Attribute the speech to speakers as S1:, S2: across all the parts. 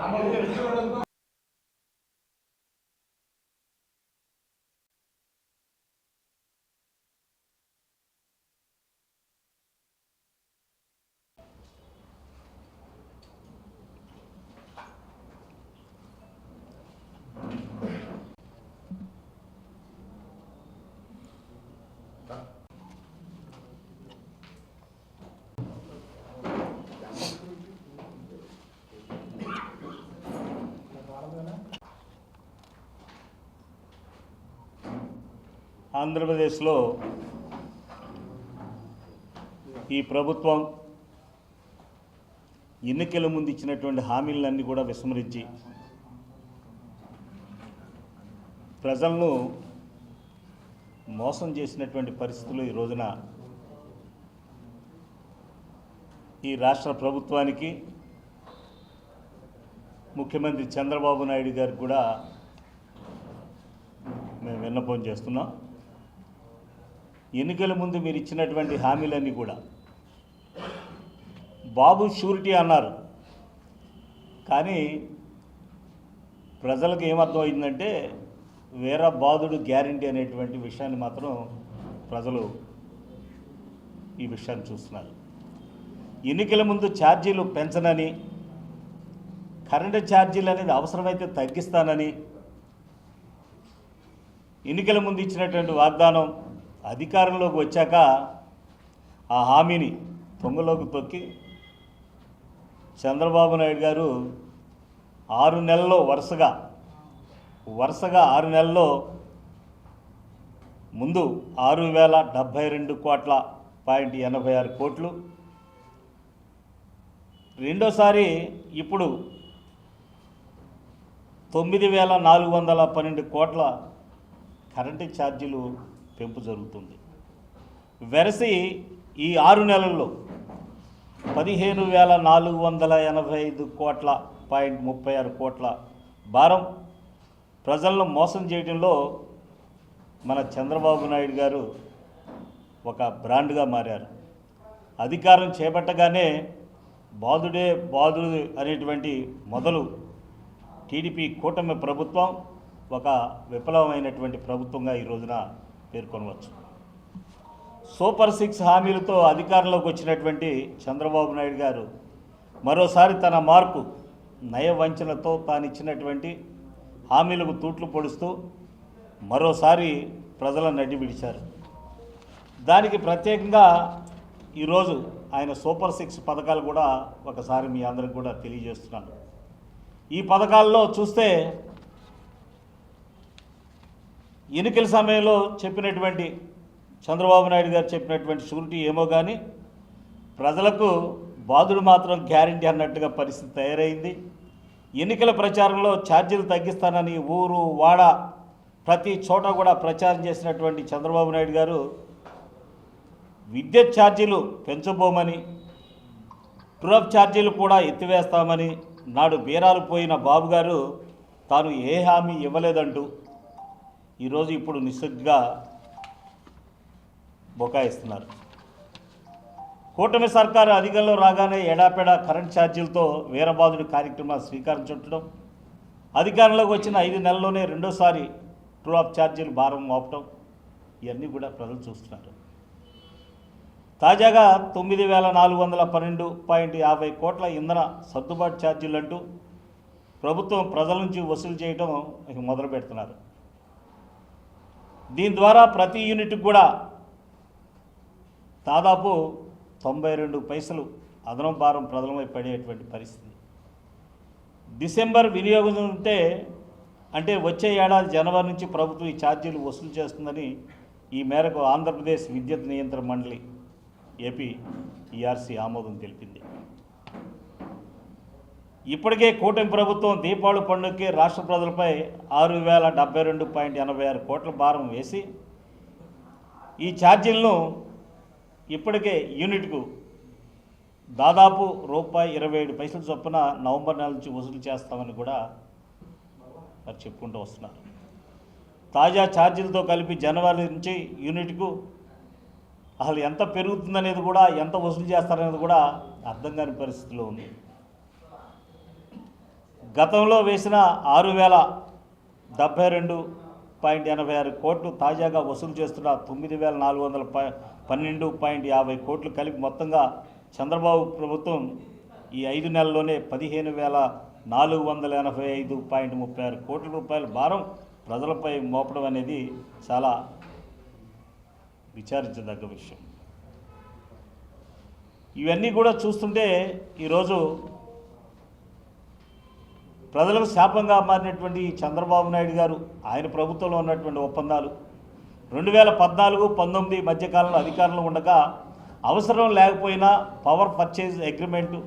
S1: 아마 우리 ఆంధ్రప్రదేశ్లో ఈ ప్రభుత్వం ఎన్నికల ముందు ఇచ్చినటువంటి హామీలన్నీ కూడా విస్మరించి ప్రజలను మోసం చేసినటువంటి పరిస్థితులు ఈ రోజున ఈ రాష్ట్ర ప్రభుత్వానికి ముఖ్యమంత్రి చంద్రబాబు నాయుడు గారికి కూడా మేము విన్నపం చేస్తున్నాం. ఎన్నికల ముందు మీరు ఇచ్చినటువంటి హామీలన్నీ కూడా. బాబు షూరిటీ అన్నారు. కానీ ప్రజలకు ఏమర్థమైందంటే వేరే బాధుడు గ్యారంటీ అనేటువంటి విషయాన్ని మాత్రం ప్రజలు ఈ విషయాన్ని చూస్తున్నారు. ఎన్నికల ముందు ఛార్జీలు పెంచనని కరెంటు ఛార్జీలు అనేది అవసరమైతే తగ్గిస్తానని ఎన్నికల ముందు ఇచ్చినటువంటి వాగ్దానం అధికారంలోకి వచ్చాక ఆ హామీని తొంగలోకి తొక్కి చంద్రబాబు నాయుడు గారు ఆరు నెలల్లో వరుసగా వరుసగా ఆరు నెలల్లో ముందు ఆరు వేల డెబ్భై రెండు కోట్ల పాయింట్ ఎనభై ఆరు కోట్లు. రెండోసారి ఇప్పుడు తొమ్మిది వేల నాలుగు వందల పన్నెండు కోట్ల కరెంటు ఛార్జీలు పెంపు జరుగుతుంది. వెరసి ఈ ఆరు నెలల్లో పదిహేను వేల నాలుగు వందల ఎనభై ఐదు కోట్ల పాయింట్ ముప్పై ఆరు కోట్ల భారం. ప్రజలను మోసం చేయడంలో మన చంద్రబాబు నాయుడు గారు ఒక బ్రాండ్గా మారారు. అధికారం చేపట్టగానే బాధుడే బాధుడు అనేటువంటి మొదలు టీడీపీ కూటమి ప్రభుత్వం ఒక విప్లవమైనటువంటి ప్రభుత్వంగా ఈ రోజున పేర్కొనవచ్చు. సూపర్ సిక్స్ హామీలతో అధికారంలోకి వచ్చినటువంటి చంద్రబాబు నాయుడు గారు మరోసారి తన మార్పు నయవంచనతో తాను ఇచ్చినటువంటి హామీలకు తూట్లు పొడుస్తూ మరోసారి ప్రజల నడ్డి విడిచారు. దానికి ప్రత్యేకంగా ఈరోజు ఆయన సూపర్ సిక్స్ పథకాలు కూడా ఒకసారి మీ అందరికి కూడా తెలియజేస్తున్నాను. ఈ పథకాల్లో చూస్తే ఎన్నికల సమయంలో చెప్పినటువంటి చంద్రబాబు నాయుడు గారు చెప్పినటువంటి షూరిటీ ఏమో కానీ ప్రజలకు బాధుడు మాత్రం గ్యారంటీ అన్నట్టుగా పరిస్థితి తయారైంది. ఎన్నికల ప్రచారంలో ఛార్జీలు తగ్గిస్తానని ఊరు వాడ ప్రతి చోట కూడా ప్రచారం చేసినటువంటి చంద్రబాబు నాయుడు గారు విద్యుత్ ఛార్జీలు పెంచబోమని ట్రూప్ ఛార్జీలు కూడా ఎత్తివేస్తామని నాడు బీరాలు పోయిన బాబు గారు తాను ఏ హామీ ఇవ్వలేదంటూ ఈరోజు ఇప్పుడు నిస్సగ్గా బొకాయిస్తున్నారు కూటమి సర్కారు అధికారంలో రాగానే ఎడాపెడా కరెంట్ ఛార్జీలతో వీరబాదుడి కార్యక్రమాలు స్వీకారం చుట్టడం అధికారంలోకి వచ్చిన ఐదు నెలల్లోనే రెండోసారి ట్రూ ఆఫ్ ఛార్జీలు భారం మోపటం ఇవన్నీ కూడా ప్రజలు చూస్తున్నారు. తాజాగా తొమ్మిది వేల నాలుగు వందల పన్నెండు పాయింట్ యాభై కోట్ల ఇంధన సర్దుబాటు ఛార్జీలు అంటూ ప్రభుత్వం ప్రజల నుంచి వసూలు చేయడం మొదలు పెడుతున్నారు దీని ద్వారా ప్రతి యూనిట్కి కూడా దాదాపు తొంభై రెండు పైసలు అదనం భారం ప్రజలమై పడేటువంటి పరిస్థితి. డిసెంబర్ వినియోగం ఉంటే అంటే వచ్చే ఏడాది జనవరి నుంచి ప్రభుత్వం ఈ ఛార్జీలు వసూలు చేస్తుందని ఈ మేరకు ఆంధ్రప్రదేశ్ విద్యుత్ నియంత్రణ మండలి ఏపీ ఈఆర్సీ ఆమోదం తెలిపింది. ఇప్పటికే కూటమి ప్రభుత్వం దీపావళి పండుగకి రాష్ట్ర ప్రజలపై ఆరు వేల డెబ్బై రెండు పాయింట్ ఎనభై ఆరు కోట్ల భారం వేసి ఈ ఛార్జీలను ఇప్పటికే యూనిట్కు దాదాపు రూపాయి ఇరవై ఏడు పైసల చొప్పున నవంబర్ నెల నుంచి వసూలు చేస్తామని కూడా మరి చెప్పుకుంటూ వస్తున్నారు. తాజా ఛార్జీలతో కలిపి జనవరి నుంచి యూనిట్కు అసలు ఎంత పెరుగుతుందనేది కూడా ఎంత వసూలు చేస్తారనేది కూడా అర్థం కాని పరిస్థితిలో ఉంది. గతంలో వేసిన ఆరు వేల డెబ్బై రెండు పాయింట్ ఎనభై ఆరు కోట్లు తాజాగా వసూలు చేస్తున్న తొమ్మిది వేల నాలుగు వందల ప పన్నెండు పాయింట్ యాభై కోట్లు కలిపి మొత్తంగా చంద్రబాబు ప్రభుత్వం ఈ ఐదు నెలల్లోనే పదిహేను వేల నాలుగు వందల ఎనభై ఐదు పాయింట్ ముప్పై ఆరు కోట్ల రూపాయల భారం ప్రజలపై మోపడం అనేది చాలా విచారించదగ్గ విషయం. ఇవన్నీ కూడా చూస్తుంటే ఈరోజు ప్రజలకు శాపంగా మారినటువంటి చంద్రబాబు నాయుడు గారు ఆయన ప్రభుత్వంలో ఉన్నటువంటి ఒప్పందాలు. రెండు వేల పద్నాలుగు పంతొమ్మిది మధ్యకాలంలో అధికారంలో ఉండగా అవసరం లేకపోయినా పవర్ పర్చేజ్ అగ్రిమెంటు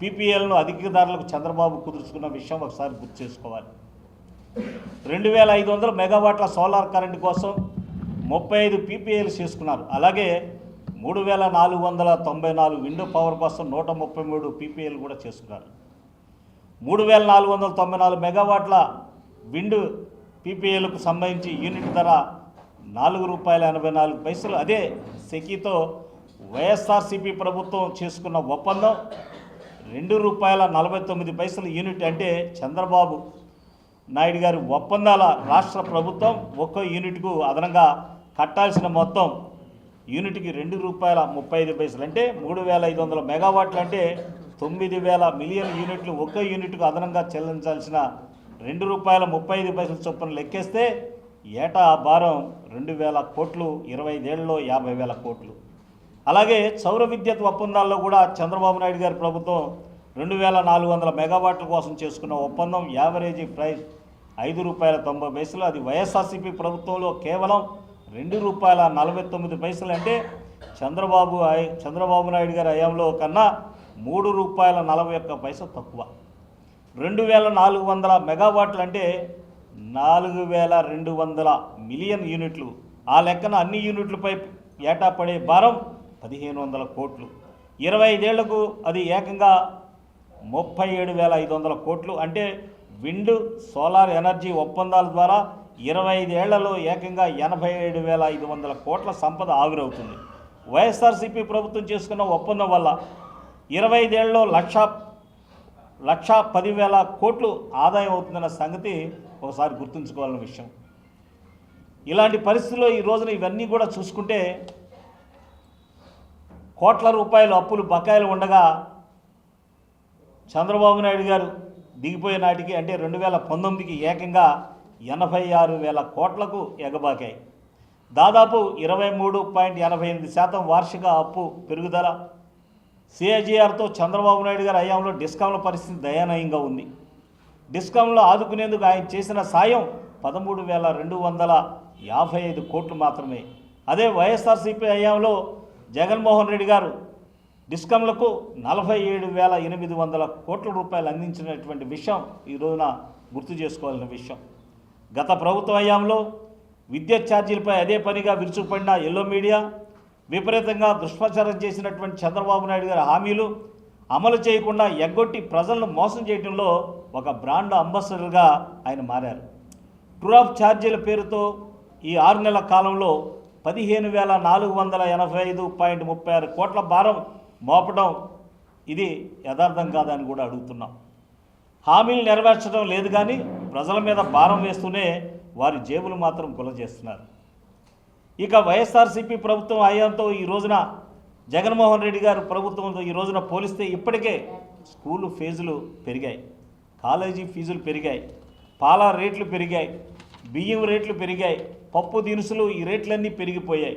S1: పీపీఎల్ను అధికదారులకు చంద్రబాబు కుదుర్చుకున్న విషయం ఒకసారి గుర్తు చేసుకోవాలి. రెండు వేల ఐదు వందల మెగావాట్ల సోలార్ కరెంటు కోసం ముప్పై ఐదు పీపీఎల్ చేసుకున్నారు. అలాగే మూడు వేల నాలుగు వందల తొంభై నాలుగు విండో పవర్ కోసం నూట ముప్పై మూడు పీపీఎల్ కూడా చేసుకున్నారు. మూడు వేల నాలుగు వందల తొంభై నాలుగు మెగావాట్ల విండ్ పీపీఏలకు సంబంధించి యూనిట్ ధర నాలుగు రూపాయల ఎనభై నాలుగు పైసలు. అదే సెకీతో వైఎస్ఆర్సీపీ ప్రభుత్వం చేసుకున్న ఒప్పందం. రెండు రూపాయల నలభై తొమ్మిది పైసలు యూనిట్ అంటే చంద్రబాబు నాయుడు గారి ఒప్పందాల రాష్ట్ర ప్రభుత్వం ఒక్కో యూనిట్కు అదనంగా కట్టాల్సిన మొత్తం యూనిట్కి రెండు రూపాయల ముప్పై ఐదు పైసలు. అంటే మూడు వేల ఐదు వందల మెగావాట్లు అంటే తొమ్మిది వేల మిలియన్ యూనిట్లు ఒక్కో యూనిట్కు అదనంగా చెల్లించాల్సిన రెండు రూపాయల ముప్పై ఐదు పైసల చొప్పున లెక్కేస్తే ఏటా భారం రెండు వేల కోట్లు ఇరవై ఐదేళ్ళలో యాభై వేల కోట్లు. అలాగే సౌర విద్యుత్ ఒప్పందాల్లో కూడా చంద్రబాబు నాయుడు గారి ప్రభుత్వం రెండు వేల నాలుగు వందల మెగావాట్ల కోసం చేసుకున్న ఒప్పందం యావరేజీ ప్రైస్ ఐదు రూపాయల తొంభై పైసలు. అది వైఎస్ఆర్సీపీ ప్రభుత్వంలో కేవలం రెండు రూపాయల నలభై తొమ్మిది పైసలు అంటే చంద్రబాబు చంద్రబాబు నాయుడు గారి హయాంలో కన్నా మూడు రూపాయల నలభై ఒక్క పైసలు తక్కువ. రెండు వేల నాలుగు వందల మెగావాట్లు అంటే నాలుగు వేల రెండు వందల మిలియన్ యూనిట్లు. ఆ లెక్కన అన్ని యూనిట్లపై ఏటా పడే భారం పదిహేను వందల కోట్లు. ఇరవై ఐదేళ్ళకు అది ఏకంగా ముప్పై ఏడు వేల ఐదు వందల కోట్లు. అంటే విండ్ సోలార్ ఎనర్జీ ఒప్పందాల ద్వారా ఇరవై ఐదేళ్ళలో ఏకంగా ఎనభై ఏడు వేల ఐదు వందల కోట్ల సంపద ఆవిరవుతుంది. వైఎస్ఆర్సీపీ ప్రభుత్వం చేసుకున్న ఒప్పందం వల్ల ఇరవై ఐదేళ్ళలో లక్ష లక్ష పదివేల కోట్లు ఆదాయం అవుతుందన్న సంగతి ఒకసారి గుర్తుంచుకోవాలన్న విషయం. ఇలాంటి పరిస్థితుల్లో ఈ రోజున ఇవన్నీ కూడా చూసుకుంటే కోట్ల రూపాయలు అప్పులు బకాయిలు ఉండగా చంద్రబాబు నాయుడు గారు దిగిపోయే నాటికి అంటే రెండు వేల పంతొమ్మిదికి ఏకంగా ఎనభై ఆరు వేల కోట్లకు ఎగబాకాయి. దాదాపు ఇరవై మూడు పాయింట్ ఎనభై ఎనిమిది శాతం వార్షిక అప్పు పెరుగుదల సిఐజీఆర్తో చంద్రబాబు నాయుడు గారి హయాంలో డిస్కాంల పరిస్థితి దయనీయంగా ఉంది. డిస్కాంలో ఆదుకునేందుకు ఆయన చేసిన సాయం పదమూడు వేల రెండు వందల యాభై ఐదు కోట్లు మాత్రమే. అదే వైఎస్ఆర్సీపీ హయాంలో జగన్మోహన్ రెడ్డి గారు డిస్కంలకు నలభై ఏడు వేల ఎనిమిది వందల కోట్ల రూపాయలు అందించినటువంటి విషయం ఈ రోజున గుర్తు చేసుకోవాల్సిన విషయం. గత ప్రభుత్వ హయాంలో విద్యుత్ ఛార్జీలపై అదే పనిగా విరుచుకుపడిన ఎల్లో మీడియా విపరీతంగా దుష్ప్రచారం చేసినటువంటి చంద్రబాబు నాయుడు గారి హామీలు అమలు చేయకుండా ఎగ్గొట్టి ప్రజలను మోసం చేయడంలో ఒక బ్రాండ్ అంబాసిడర్గా ఆయన మారారు. టూర్ ఆఫ్ ఛార్జీల పేరుతో ఈ ఆరు నెలల కాలంలో పదిహేను వేల నాలుగు వందల ఎనభై ఐదు పాయింట్ ముప్పై ఆరు కోట్ల భారం మోపడం ఇది యథార్థం కాదని కూడా అడుగుతున్నాం. హామీలు నెరవేర్చడం లేదు కానీ ప్రజల మీద భారం వేస్తూనే వారి జేబులు మాత్రం గుల చేస్తున్నారు ఇక వైఎస్ఆర్సీపీ ప్రభుత్వం హయాంతో ఈ రోజున జగన్మోహన్ రెడ్డి గారు ప్రభుత్వంతో ఈ రోజున పోలిస్తే ఇప్పటికే స్కూలు ఫీజులు పెరిగాయి కాలేజీ ఫీజులు పెరిగాయి పాల రేట్లు పెరిగాయి బియ్యం రేట్లు పెరిగాయి పప్పు దినుసులు ఈ రేట్లన్నీ పెరిగిపోయాయి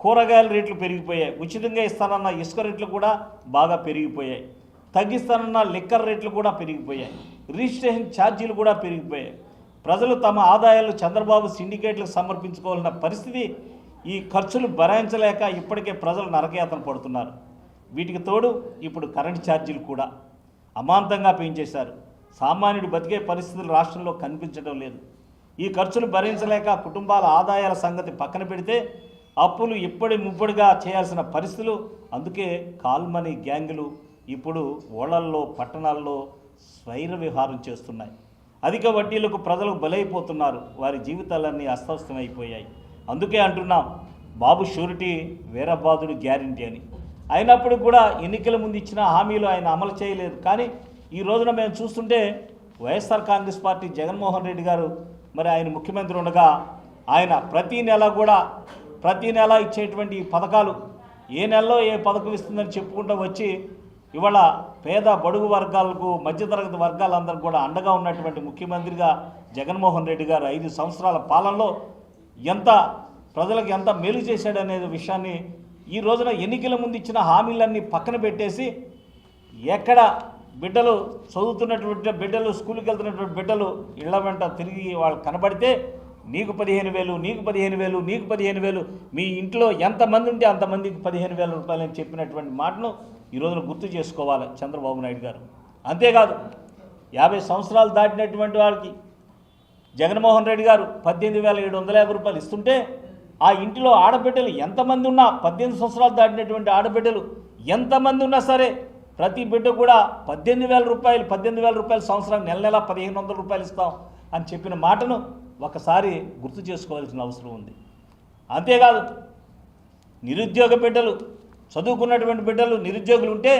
S1: కూరగాయల రేట్లు పెరిగిపోయాయి ఉచితంగా ఇస్తానన్న ఇసుక రేట్లు కూడా బాగా పెరిగిపోయాయి తగ్గిస్తానన్న లిక్కర్ రేట్లు కూడా పెరిగిపోయాయి రిజిస్ట్రేషన్ ఛార్జీలు కూడా పెరిగిపోయాయి. ప్రజలు తమ ఆదాయాలు చంద్రబాబు సిండికేట్లకు సమర్పించుకోవాలన్న పరిస్థితి ఈ ఖర్చులు భరాయించలేక ఇప్పటికే ప్రజలు నరకయాతన పడుతున్నారు. వీటికి తోడు ఇప్పుడు కరెంట్ ఛార్జీలు కూడా అమాంతంగా పెంచేశారు. సామాన్యుడు బతికే పరిస్థితులు రాష్ట్రంలో కనిపించడం లేదు. ఈ ఖర్చులు భరించలేక కుటుంబాల ఆదాయాల సంగతి పక్కన పెడితే అప్పులు ఇప్పటి ముప్పడిగా చేయాల్సిన పరిస్థితులు అందుకే కాల్మని గ్యాంగులు ఇప్పుడు ఓళ్ళల్లో పట్టణాల్లో స్వైర విహారం చేస్తున్నాయి. అధిక వడ్డీలకు ప్రజలు బలైపోతున్నారు. వారి జీవితాలన్నీ అస్తవ్యస్తమైపోయాయి. అందుకే అంటున్నాం బాబు షూరిటీ వీరబాదుడు గ్యారంటీ అని. అయినప్పుడు కూడా ఎన్నికల ముందు ఇచ్చిన హామీలు ఆయన అమలు చేయలేదు. కానీ ఈ రోజున మేము చూస్తుంటే వైఎస్ఆర్ కాంగ్రెస్ పార్టీ జగన్మోహన్ రెడ్డి గారు మరి ఆయన ముఖ్యమంత్రి ఉండగా ఆయన ప్రతి నెల కూడా ప్రతి నెల ఇచ్చేటువంటి పథకాలు ఏ నెలలో ఏ పథకం ఇస్తుందని చెప్పుకుంటూ వచ్చి ఇవాళ పేద బడుగు వర్గాలకు మధ్యతరగతి వర్గాలందరికీ కూడా అండగా ఉన్నటువంటి ముఖ్యమంత్రిగా జగన్మోహన్ రెడ్డి గారు ఐదు సంవత్సరాల పాలనలో ఎంత ప్రజలకు ఎంత మేలు చేశాడనే విషయాన్ని ఈ రోజున ఎన్నికల ముందు ఇచ్చిన హామీలన్నీ పక్కన పెట్టేసి ఎక్కడ బిడ్డలు చదువుతున్నటువంటి బిడ్డలు స్కూల్కి వెళ్తున్నటువంటి బిడ్డలు ఇళ్ళ వెంట తిరిగి వాళ్ళు కనబడితే నీకు పదిహేను వేలు నీకు పదిహేను వేలు నీకు పదిహేను వేలు మీ ఇంట్లో ఎంతమంది ఉంటే అంతమందికి పదిహేను వేల రూపాయలు అని చెప్పినటువంటి మాటను ఈ రోజున గుర్తు చేసుకోవాలి చంద్రబాబు నాయుడు గారు. అంతేకాదు యాభై సంవత్సరాలు దాటినటువంటి వారికి జగన్మోహన్ రెడ్డి గారు పద్దెనిమిది వేల ఏడు వందల యాభై రూపాయలు ఇస్తుంటే ఆ ఇంటిలో ఆడబిడ్డలు ఎంతమంది ఉన్నా పద్దెనిమిది సంవత్సరాలు దాటినటువంటి ఆడబిడ్డలు ఎంతమంది ఉన్నా సరే ప్రతి బిడ్డ కూడా పద్దెనిమిది వేల రూపాయలు పద్దెనిమిది వేల రూపాయలు సంవత్సరం నెల నెల పదిహేను వందల రూపాయలు ఇస్తాం అని చెప్పిన మాటను ఒకసారి గుర్తు చేసుకోవాల్సిన అవసరం ఉంది. అంతేకాదు నిరుద్యోగ బిడ్డలు చదువుకున్నటువంటి బిడ్డలు నిరుద్యోగులు ఉంటే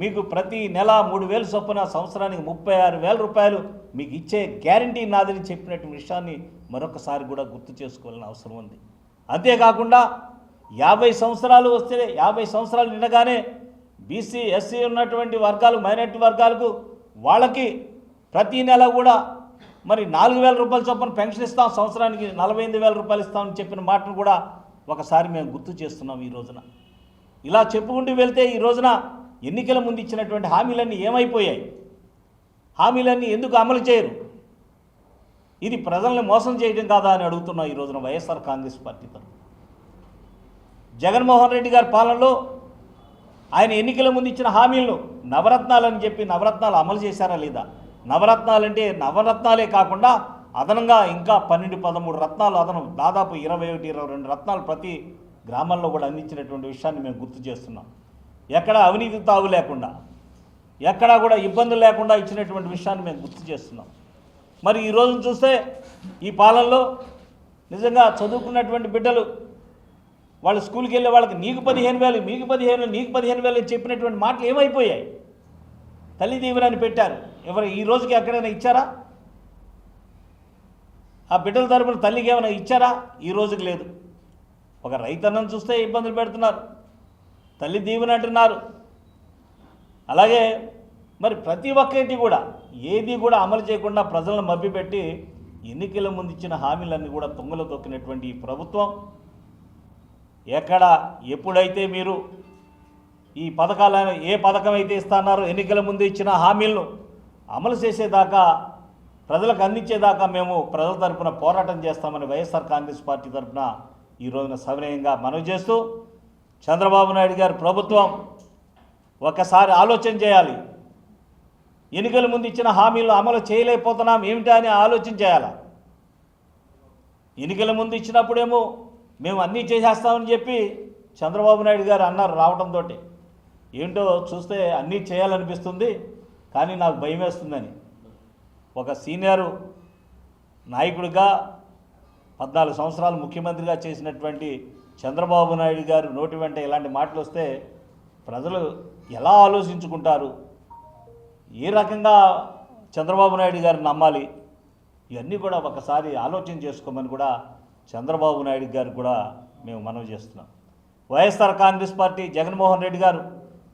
S1: మీకు ప్రతి నెల మూడు వేలు చొప్పున సంవత్సరానికి ముప్పై ఆరు వేల రూపాయలు మీకు ఇచ్చే గ్యారంటీ నాదని చెప్పినటువంటి విషయాన్ని మరొకసారి కూడా గుర్తు చేసుకోవాలని అవసరం ఉంది. అంతేకాకుండా యాభై సంవత్సరాలు వస్తే యాభై సంవత్సరాలు నిండగానే బీసీ ఎస్సీ ఉన్నటువంటి వర్గాలు మైనారిటీ వర్గాలకు వాళ్ళకి ప్రతి నెల కూడా మరి నాలుగు వేల రూపాయల చొప్పున పెన్షన్ ఇస్తాం సంవత్సరానికి నలభై ఎనిమిది వేల రూపాయలు ఇస్తామని చెప్పిన మాటను కూడా ఒకసారి మేము గుర్తు చేస్తున్నాం ఈ రోజున. ఇలా చెప్పుకుంటూ వెళ్తే ఈ రోజున ఎన్నికల ముందు ఇచ్చినటువంటి హామీలన్నీ ఏమైపోయాయి? హామీలన్నీ ఎందుకు అమలు చేయరు? ఇది ప్రజల్ని మోసం చేయడం కాదా అని అడుగుతున్నాం ఈ రోజున వైఎస్ఆర్ కాంగ్రెస్ పార్టీ తరఫు జగన్మోహన్ రెడ్డి గారి పాలనలో ఆయన ఎన్నికల ముందు ఇచ్చిన హామీలను నవరత్నాలని చెప్పి నవరత్నాలు అమలు చేశారా లేదా? నవరత్నాలంటే నవరత్నాలే కాకుండా అదనంగా ఇంకా పన్నెండు పదమూడు రత్నాలు అదనం దాదాపు ఇరవై ఒకటి ఇరవై రెండు రత్నాలు ప్రతి గ్రామాల్లో కూడా అందించినటువంటి విషయాన్ని మేము గుర్తు చేస్తున్నాం. ఎక్కడ అవినీతి తావు లేకుండా ఎక్కడా కూడా ఇబ్బందులు లేకుండా ఇచ్చినటువంటి విషయాన్ని మేము గుర్తు చేస్తున్నాం. మరి ఈ చూస్తే ఈ పాలనలో నిజంగా చదువుకున్నటువంటి బిడ్డలు వాళ్ళు స్కూల్కి వెళ్ళే వాళ్ళకి నీకు పదిహేను వేలు మీకు పదిహేను వేలు నీకు పదిహేను వేలు అని చెప్పినటువంటి మాటలు ఏమైపోయాయి? తల్లి దీవెనని పెట్టారు. ఎవరు ఈ రోజుకి ఎక్కడైనా ఇచ్చారా? ఆ బిడ్డల తరపున తల్లికి ఏమైనా ఇచ్చారా? ఈ రోజుకి లేదు. ఒక రైతన్నం చూస్తే ఇబ్బందులు పెడుతున్నారు. తల్లి దీవెనంటున్నారు అలాగే మరి ప్రతి ఒక్కటి కూడా ఏది కూడా అమలు చేయకుండా ప్రజలను మభ్యపెట్టి ఎన్నికల ముందు ఇచ్చిన హామీలన్నీ కూడా తుంగలో తొక్కినటువంటి ఈ ప్రభుత్వం. ఎక్కడ ఎప్పుడైతే మీరు ఈ పథకాలను ఏ పథకం అయితే ఇస్తున్నారో ఎన్నికల ముందు ఇచ్చిన హామీలను అమలు చేసేదాకా ప్రజలకు అందించేదాకా మేము ప్రజల తరఫున పోరాటం చేస్తామని వైఎస్ఆర్ కాంగ్రెస్ పార్టీ తరపున ఈ రోజున సవినయంగా మనవి చేస్తూ చంద్రబాబు నాయుడు గారు ప్రభుత్వం ఒకసారి ఆలోచన చేయాలి. ఎన్నికల ముందు ఇచ్చిన హామీలు అమలు చేయలేకపోతున్నాం ఏమిటా అని ఆలోచన చేయాలి? ఎన్నికల ముందు ఇచ్చినప్పుడేమో మేము అన్నీ చేసేస్తామని చెప్పి చంద్రబాబు నాయుడు గారు అన్నారు రావడంతో ఏంటో చూస్తే అన్నీ చేయాలనిపిస్తుంది కానీ నాకు భయం వేస్తుందని ఒక సీనియరు నాయకుడిగా పద్నాలుగు సంవత్సరాలు ముఖ్యమంత్రిగా చేసినటువంటి చంద్రబాబు నాయుడు గారు నోటి వెంట ఇలాంటి మాటలు వస్తే ప్రజలు ఎలా ఆలోచించుకుంటారు? ఏ రకంగా చంద్రబాబు నాయుడు గారిని నమ్మాలి? ఇవన్నీ కూడా ఒకసారి ఆలోచన చేసుకోమని కూడా చంద్రబాబు నాయుడు గారు కూడా మేము మనవి చేస్తున్నాం. వైఎస్ఆర్ కాంగ్రెస్ పార్టీ జగన్మోహన్ రెడ్డి గారు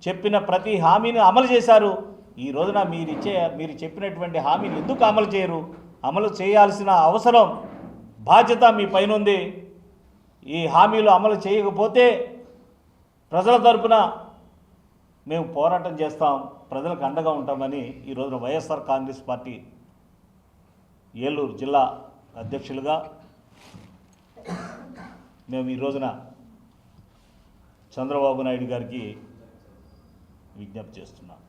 S1: చెప్పిన ప్రతి హామీని అమలు చేశారు. ఈ రోజున మీరు ఇచ్చే మీరు చెప్పినటువంటి హామీని ఎందుకు అమలు చేయరు? అమలు చేయాల్సిన అవసరం బాధ్యత మీ పైన ఉంది ఈ హామీలు అమలు చేయకపోతే ప్రజల తరపున మేము పోరాటం చేస్తాం ప్రజలకు అండగా ఉంటామని ఈ రోజున వైఎస్ఆర్ కాంగ్రెస్ పార్టీ ఏలూరు జిల్లా అధ్యక్షులుగా మేము ఈ రోజున చంద్రబాబు నాయుడు గారికి విజ్ఞప్తి చేస్తున్నాం.